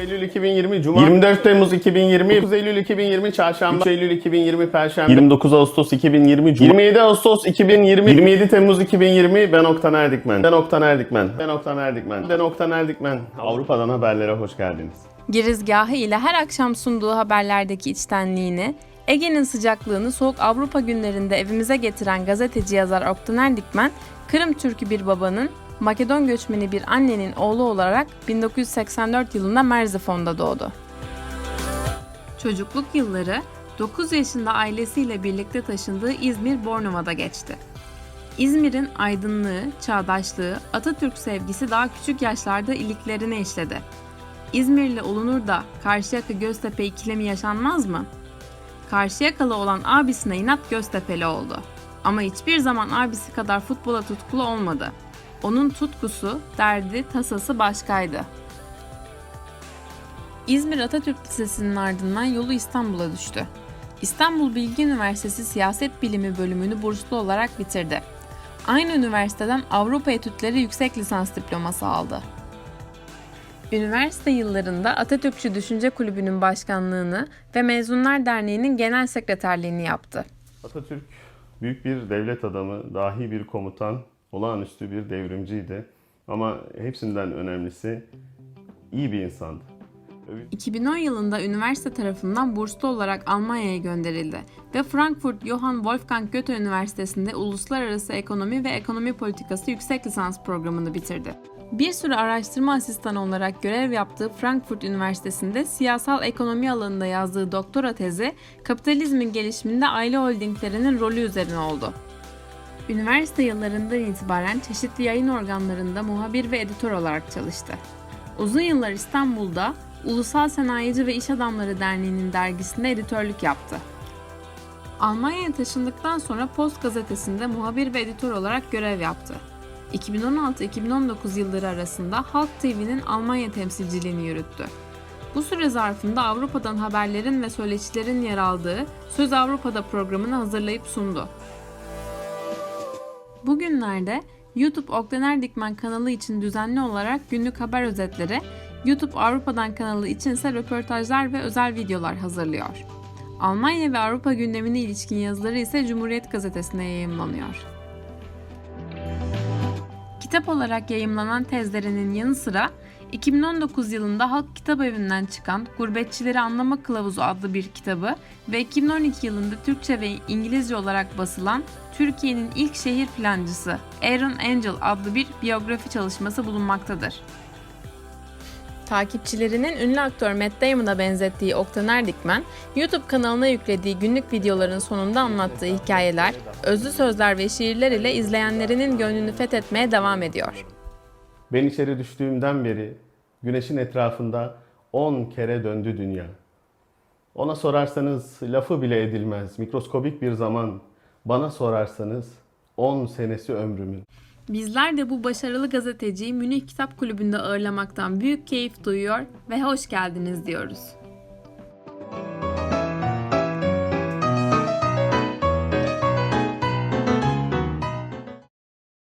2020 Cuma 24 Temmuz 2020 9 Eylül 2020 Çarşamba 3 Eylül 2020 Perşembe 29 Ağustos 2020 Cuma 27 Ağustos 2020 27 Temmuz 2020 Ben Oktan Erdikmen. Ben Oktan Erdikmen. Ben Oktan Erdikmen. Ben Oktan Erdikmen. Avrupa'dan haberlere hoş geldiniz. Girizgahı ile her akşam sunduğu haberlerdeki içtenliğini, Ege'nin sıcaklığını soğuk Avrupa günlerinde evimize getiren gazeteci yazar Oktan Erdikmen, Kırım Türkü bir babanın, Makedon göçmeni bir annenin oğlu olarak 1984 yılında Merzifon'da doğdu. Çocukluk yılları 9 yaşında ailesiyle birlikte taşındığı İzmir Bornova'da geçti. İzmir'in aydınlığı, çağdaşlığı, Atatürk sevgisi daha küçük yaşlarda iliklerine işledi. İzmirli olunur da Karşıyaka Göztepe ikilemi yaşanmaz mı? Karşıyakalı olan abisine inat Göztepe'li oldu. Ama hiçbir zaman abisi kadar futbola tutkulu olmadı. Onun tutkusu, derdi, tasası başkaydı. İzmir Atatürk Lisesi'nin ardından yolu İstanbul'a düştü. İstanbul Bilgi Üniversitesi Siyaset Bilimi bölümünü burslu olarak bitirdi. Aynı üniversiteden Avrupa Etütleri yüksek lisans diploması aldı. Üniversite yıllarında Atatürkçü Düşünce Kulübü'nün başkanlığını ve Mezunlar Derneği'nin genel sekreterliğini yaptı. Atatürk büyük bir devlet adamı, dahi bir komutan, olağanüstü bir devrimciydi. Ama hepsinden önemlisi iyi bir insandı. 2010 yılında üniversite tarafından burslu olarak Almanya'ya gönderildi ve Frankfurt Johann Wolfgang Goethe Üniversitesi'nde Uluslararası Ekonomi ve Ekonomi Politikası yüksek lisans programını bitirdi. Bir süre araştırma asistanı olarak görev yaptığı Frankfurt Üniversitesi'nde siyasal ekonomi alanında yazdığı doktora tezi, kapitalizmin gelişiminde aile holdinglerinin rolü üzerine oldu. Üniversite yıllarından itibaren çeşitli yayın organlarında muhabir ve editör olarak çalıştı. Uzun yıllar İstanbul'da Ulusal Sanayici ve İş Adamları Derneği'nin dergisinde editörlük yaptı. Almanya'ya taşındıktan sonra Post gazetesinde muhabir ve editör olarak görev yaptı. 2016-2019 yılları arasında Halk TV'nin Almanya temsilciliğini yürüttü. Bu süre zarfında Avrupa'dan haberlerin ve söyleşilerin yer aldığı Söz Avrupa'da programını hazırlayıp sundu. Bugünlerde YouTube Oktaner Dikmen kanalı için düzenli olarak günlük haber özetleri, YouTube Avrupa'dan kanalı için ise röportajlar ve özel videolar hazırlıyor. Almanya ve Avrupa gündemine ilişkin yazıları ise Cumhuriyet Gazetesi'nde yayımlanıyor. Kitap olarak yayımlanan tezlerinin yanı sıra 2019 yılında Halk Kitap Evi'nden çıkan Gurbetçileri Anlama Kılavuzu adlı bir kitabı ve 2012 yılında Türkçe ve İngilizce olarak basılan Türkiye'nin ilk şehir plancısı Aaron Angel adlı bir biyografi çalışması bulunmaktadır. Takipçilerinin ünlü aktör Matt Damon'a benzettiği Oktan Erdikmen, YouTube kanalına yüklediği günlük videoların sonunda anlattığı hikayeler, özlü sözler ve şiirler ile izleyenlerinin gönlünü fethetmeye devam ediyor. Ben içeri düştüğümden beri güneşin etrafında 10 kere döndü dünya. Ona sorarsanız lafı bile edilmez. Mikroskobik bir zaman. Bana sorarsanız 10 senesi ömrümün. Bizler de bu başarılı gazeteciyi Münih Kitap Kulübü'nde ağırlamaktan büyük keyif duyuyor ve hoş geldiniz diyoruz.